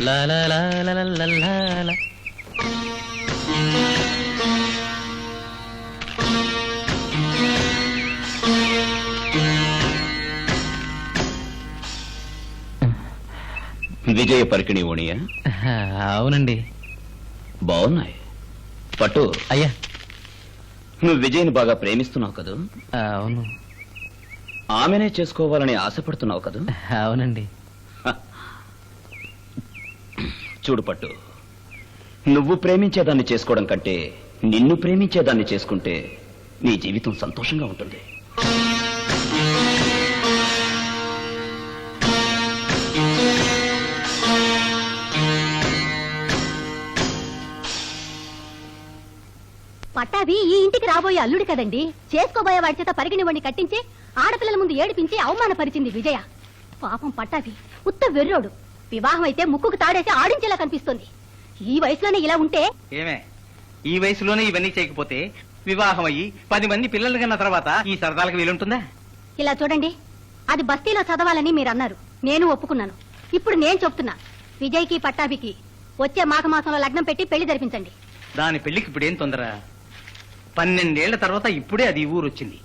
విజయ పరికిణి ఓణియా? అవునండి. బాగున్నాయి. పట్టు. అయ్యా. నువ్వు విజయ్ని బాగా ప్రేమిస్తున్నావు కదూ? అవును. ఆమెనే చేసుకోవాలని ఆశపడుతున్నావు కదూ? అవునండి. చూడు పట్టు. నువ్వు ప్రేమించేదాన్ని చేసుకోవడం కంటే నిన్ను ప్రేమించేదాన్ని చేసుకుంటే నీ జీవితం సంతోషంగా ఉంటుంది. పట్టాభి ఈ ఇంటికి రాబోయే అల్లుడు కదండి. చేసుకోబోయే వాడి చేత పరిగణివాణ్ణి కట్టించి ఆడపిల్లల ముందు ఏడిపించి అవమానపరిచింది విజయ. పాపం పట్టాభి ఉత్త వెర్రోడు. వివాహం అయితే ముక్కుకు తాడేసి ఆడించేలా కనిపిస్తుంది. ఈ వయసులోనే ఇలా ఉంటే? ఏమే ఈ వయసులోనే ఇవన్నీ చేయకపోతే వివాహం అయ్యి పది మంది పిల్లలు కన్న తర్వాత ఈ సరదాలకు వీలుంటుందా? ఇలా చూడండి అది బస్తీలో చదవాలని మీరు అన్నారు నేను ఒప్పుకున్నాను. ఇప్పుడు నేను చెప్తున్నా విజయ్కి పట్టాభికి వచ్చే మాఘమాసంలో లగ్నం పెట్టి పెళ్ళి జరిపించండి. దాని పెళ్ళికి ఇప్పుడేం తొందర? పన్నెండేళ్ళ తర్వాత ఇప్పుడే అది ఈ ఊరు వచ్చింది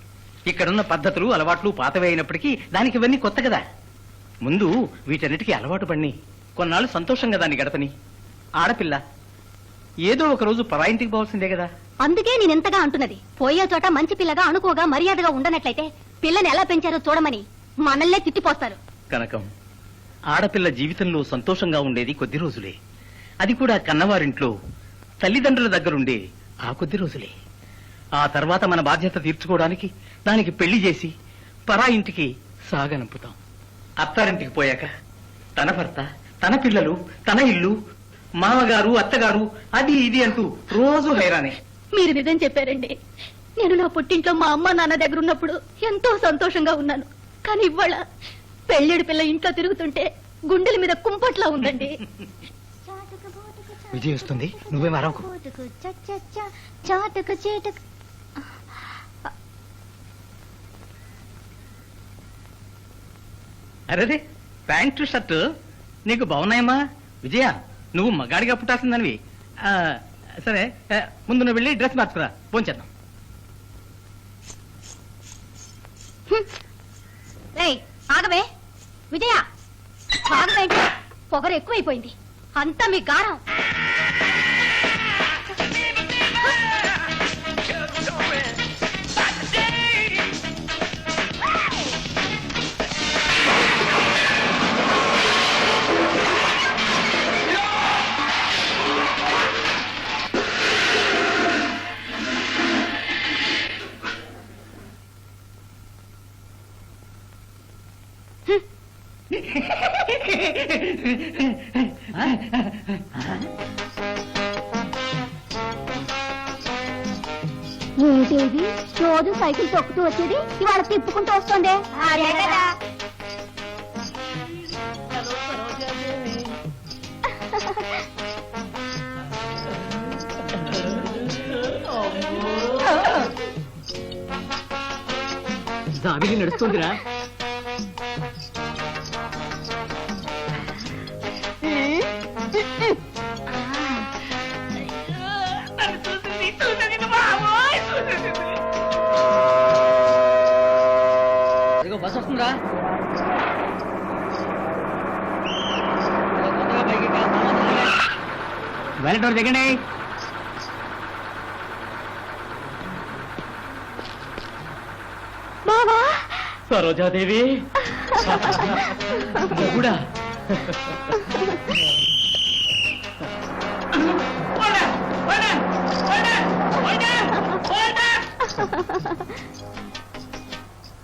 ఇక్కడున్న పద్ధతులు అలవాట్లు పాతవే అయినప్పటికీ దానికి ఇవన్నీ కొత్త కదా. ముందు వీటన్నిటికీ అలవాటు పడిని. కొన్నాళ్ళు సంతోషంగా దాన్ని గడపని. ఆడపిల్ల ఏదో ఒక రోజు పరాయింటికి పోవాల్సిందే కదా. అందుకే నేను ఎంతగా అంటున్నది. పోయే చోట మంచి పిల్లగా అనుకోగా మర్యాదగా ఉండనట్లయితే పిల్లని ఎలా పెంచారో చూడమని మనల్నే తిట్టిపోస్తారు. కనకం ఆడపిల్ల జీవితంలో సంతోషంగా ఉండేది కొద్ది రోజులే. అది కూడా కన్నవారింట్లో తల్లిదండ్రుల దగ్గరుండే ఆ కొద్ది రోజులే. ఆ తర్వాత మన బాధ్యత తీర్చుకోవడానికి దానికి పెళ్ళి చేసి పరా ఇంటికి సాగనంపుతాం. అత్తారింటికి పోయాక తన భర్త తన పిల్లలు తన ఇల్లు మామగారు అత్తగారు అది ఇది అంటూ రోజు హైరానే. మీరు నిజం చెప్పారండి. నేను నా పుట్టింట్లో మా అమ్మ నాన్న దగ్గర ఉన్నప్పుడు ఎంతో సంతోషంగా ఉన్నాను. కానీ ఇవాళ పెళ్ళిడి పిల్ల ఇంట్లో తిరుగుతుంటే గుండెల మీద కుంపట్లా ఉందండి. విజయ్ వస్తుంది. నువ్వే చాటుకు చీటుకు. అరేదే ప్యాంటు షర్టు? నీకు బాగున్నాయమ్మా? విజయ నువ్వు మగాడిగా పుట్టాల్సిందనివి. ఆ, సరే ముందు నువ్వు వెళ్ళి డ్రెస్ మార్చుకురా. పోంచేద్దాం రేయ్ ఆగవే విజయ ఆగవేంటి పొగరు ఎక్కువైపోయింది. అంతా మీ గారం ఏంటి రోజు సైకిల్ తొక్కుతూ వచ్చేది? ఇవాళ తిప్పుకుంటూ వస్తుంది. అదే కదా నడుస్తుందిరా. వెళ్ళటోరు దిగండి. బావా సరోజాదేవి. కూడా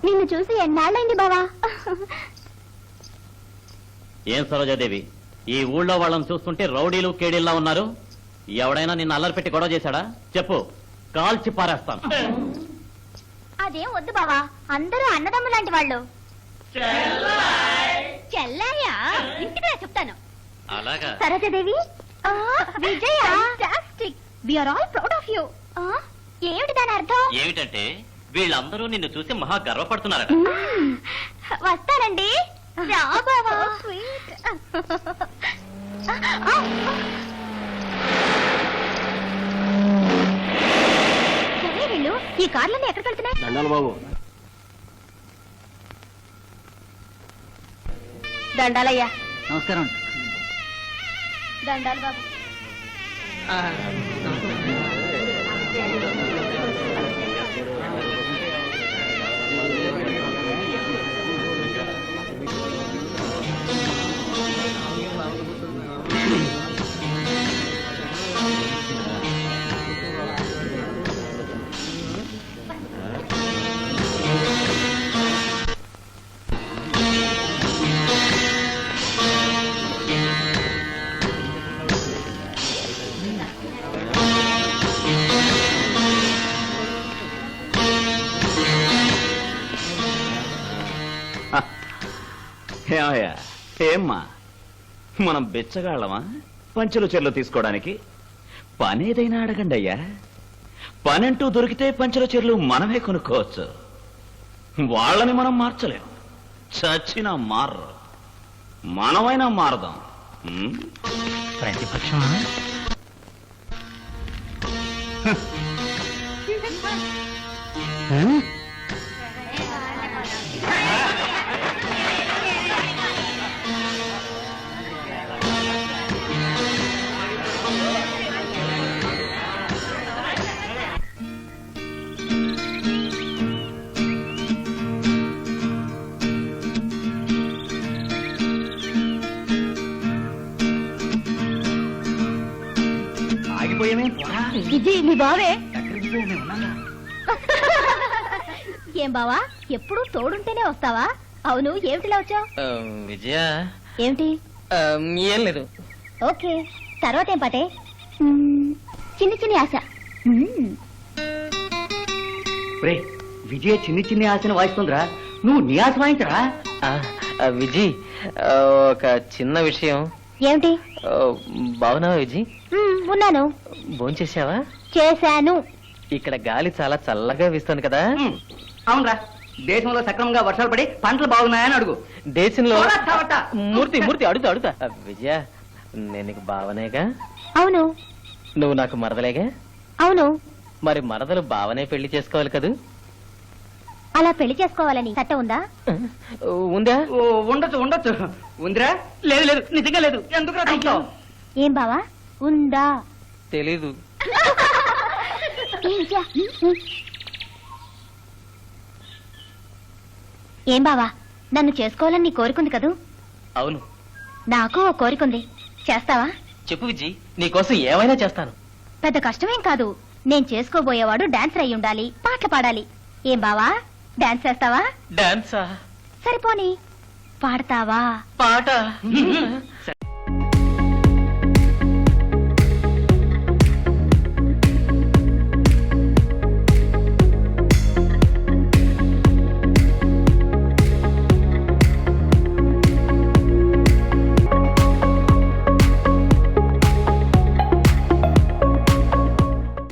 నిన్ను చూసి ఎన్నాళ్ళైంది బావా? ఏం సరోజాదేవి? ఈ ఊళ్ళో వాళ్ళని చూస్తుంటే రౌడీలు కేడీల్లా ఉన్నారు. ఎవడైనా నిన్ను అల్లరి పెట్టి గొడవ చేశాడా? చెప్పు. కాల్చి పారేస్తాను. అదేం వద్దు బావా. అందరూ అన్నదమ్ము లాంటి వాళ్ళు. చెల్లాయా. ఇంటికి రా చెప్తాను. అలాగా? Sarojadevi. Vijaya. We are all proud of you ఏమిటి దాని అర్థం? ఏమిటంటే వీళ్ళందరూ నిన్ను చూసి మహా గర్వపడుతున్నారట. వస్తానండి రా బావా ఎవరే వీళ్ళు. ఈ కార్లన్నీ ఎక్కడికి వెళ్తున్నాయి? దండాలు బాబు. దండాలయ్యా. నమస్కారం. దండాలు బాబు. ఏమయ్యా? ఏమ్మా? మనం బెచ్చగాళ్ళమా? పంచెలు చెర్లు తీసుకోవడానికి? పని ఏదైనా అడగండి అయ్యా. పనంటూ దొరికితే పంచెల చెర్లు మనమే కొనుక్కోవచ్చు. వాళ్ళని మనం మార్చలేం. చచ్చినా మారరు మనమైనా మారదాం? ప్రతిపక్షమా? ఆగిపోయామే ఇది బావే? ఏం బావా? ఎప్పుడు తోడుంటేనే వస్తావా? అవును ఏమిటిలా వచ్చావు? విజయ. ఏమిటి? ఆ, ఏం లేదు. ఓకే తర్వాత ఏం పాటే? చిన్ని చిన్ని ఆశ. రే విజయ చిన్ని చిన్ని ఆశను వాయిస్తుందిరా. నువ్వు నీ ఆశ వాయించరా? విజయ్ ఒక చిన్న విషయం. ఏమిటి? బాగున్నావా విజయ్? ఉన్నాను. భోంచేసావా చేశాను. ఇక్కడ గాలి చాలా చల్లగా వీస్తుంది కదా. అవునరా. దేశంలో సక్రమంగా వర్షాలు పడి పంటలు బాగున్నాయని అడుగు. దేశంలో. మూర్తి మూర్తి అడుగుతా అడుగుతా విజయ నేను నీకు బావనేగా? అవును. నువ్వు నాకు మరదలేగా? అవును. మరి మరదలు బావనే పెళ్ళి చేసుకోవాలి కదూ? అలా పెళ్ళి చేసుకోవాలని చట్టం ఉందా? ఉందా? ఓ, ఉండొచ్చు ఉండొచ్చు. ఉందిరా? లేదు లేదు నిజంగా లేదు. ఎందుకు ఏం బావా? ఉందా? తెలీదు. ఏ బావా? నన్ను చేసుకోవాలని నీ కోరికుంది కదూ? అవును. నాకు ఓ కోరికుంది చేస్తావా? చెప్పు విజయ్ నీకోసం ఏమైనా చేస్తాను. పెద్ద కష్టమేం కాదు. నేను చేసుకోబోయేవాడు డాన్సర్ అయి ఉండాలి పాటలు పాడాలి. ఏం బావా? డాన్స్ చేస్తావా? డాన్సా? సరిపోని. పాడతావా? పాట.